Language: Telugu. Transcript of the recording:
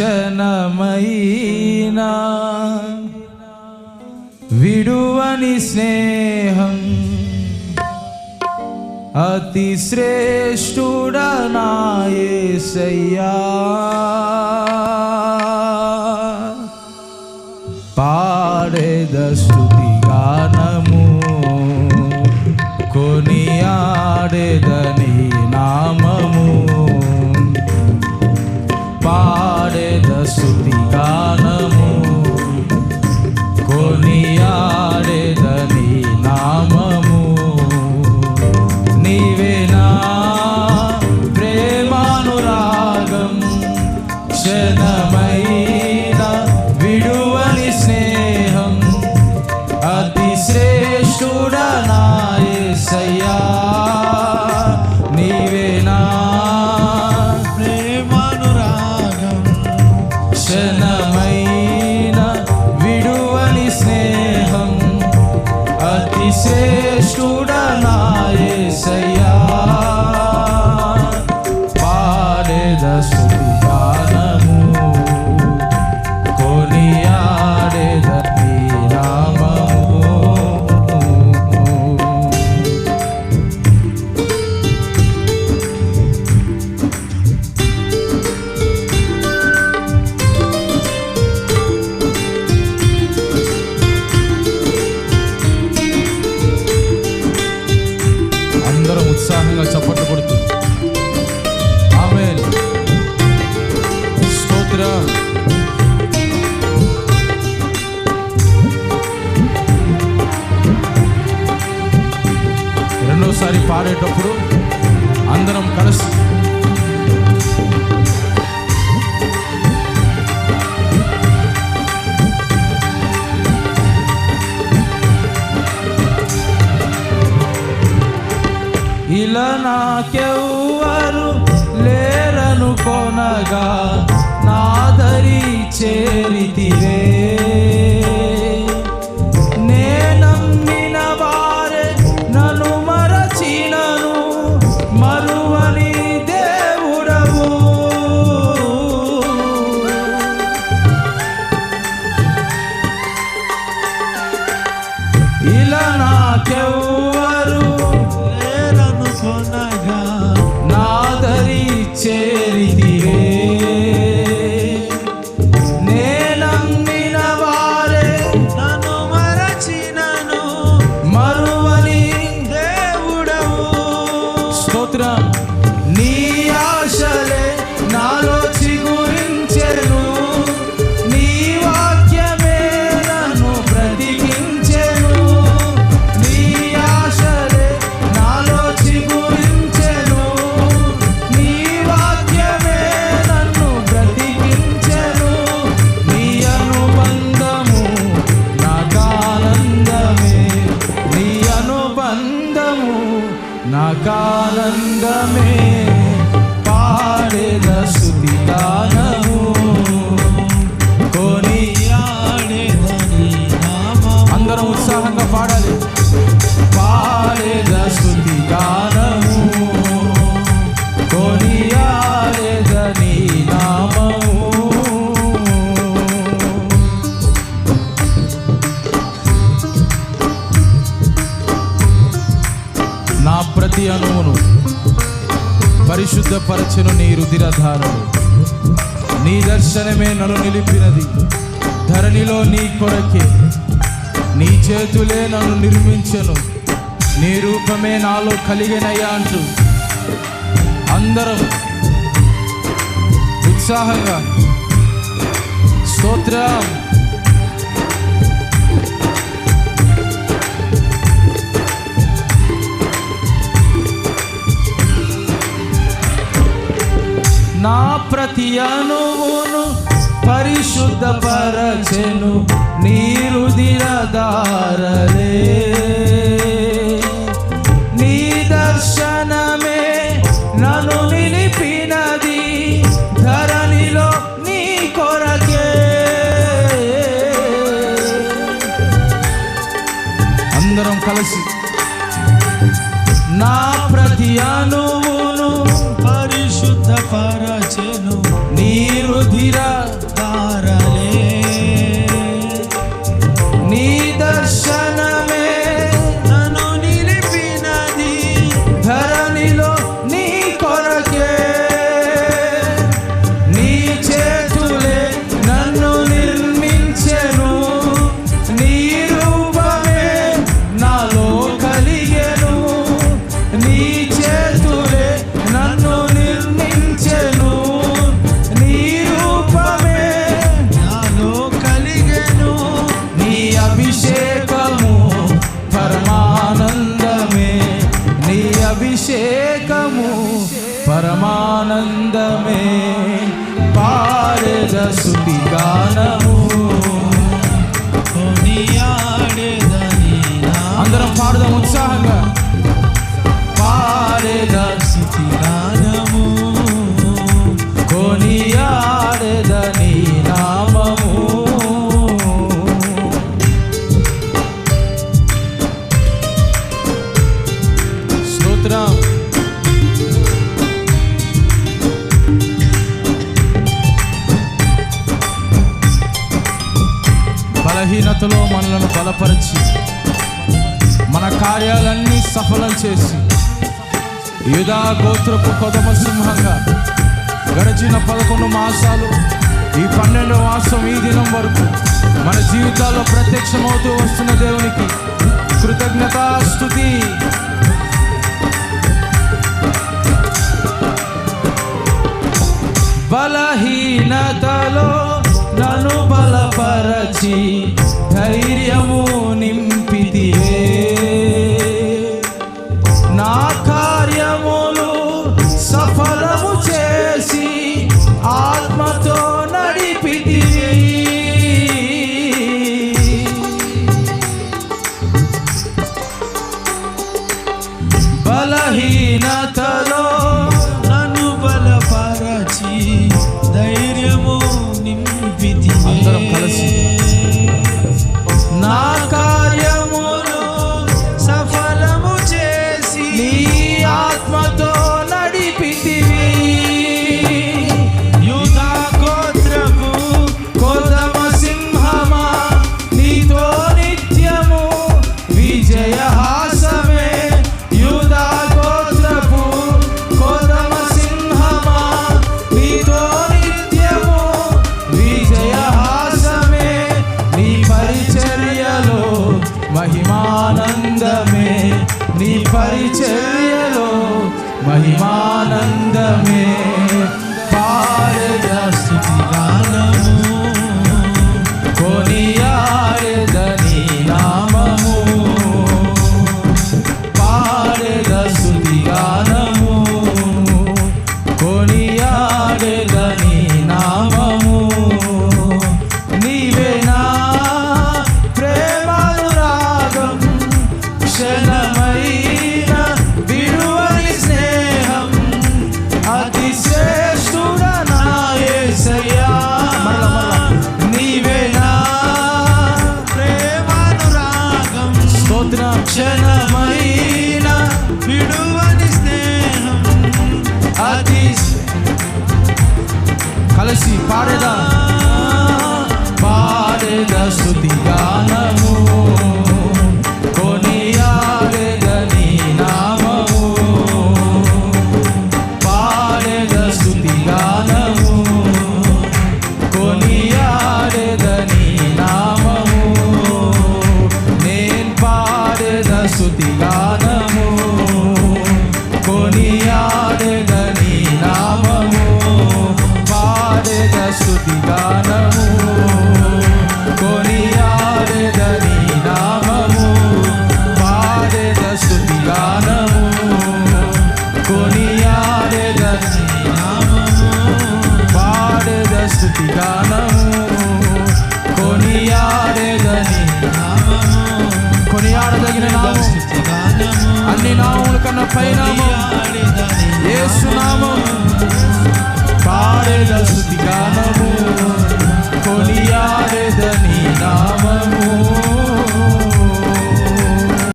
క్షణమైనా విడువని స్నేహం అతి శ్రేష్ఠుడనాయసయ్యా పాడేద స్థుతి గానము కొనియాడేదని శ్రేష్ఠుడనాయసయ్యా రెండోసారి పాడేటప్పుడు అందరం కలిసి ఇలా నాకెవ్వరు లేరను కొనగా నాదరి చేరితివే. నాకానందమే నీ నీ దర్శనమే నన్ను నిలిపినది. ధరణిలో నీ కొరకే. నీ చేతులే నన్ను నిర్మించను. నీ రూపమే నాలో కలిగినయ్యా అంటూ. అందరం ఉత్సాహంగా స్తోత్రం. అణువును పరిశుద్ధపరచెను నీరు దిరదారలే నీ దర్శనమే నన్ను నిలిపినది ధరణిలో నీ కొరకే. అందరం కలిసి నా ప్రతి అనువును పరిశుద్ధ పరమానందమే పాడద సుతి గానము అందరం పాడదాం ఉత్సాహంగా. పాడద సుతి గానము కొనియాడదని నామము. స్తోత్రం. చేతలో మనలను బలపరిచి మన కార్యాలన్నీ సఫలం చేసి యుధా గోత్రపు కొదమ సింహంగా గడిచిన పదకొండు మాసాలు ఈ పన్నెండు మాసం ఈ దినం వరకు మన జీవితాల్లో ప్రత్యక్షమవుతూ వస్తున్న దేవునికి కృతజ్ఞతాస్తుతి బలహీనతలో నను బలపరచీ esse paredão. Paredão sutiã, não అన్ని నామముల కన్నా పైనామం ఏసునామం పాడేదా స్థుతి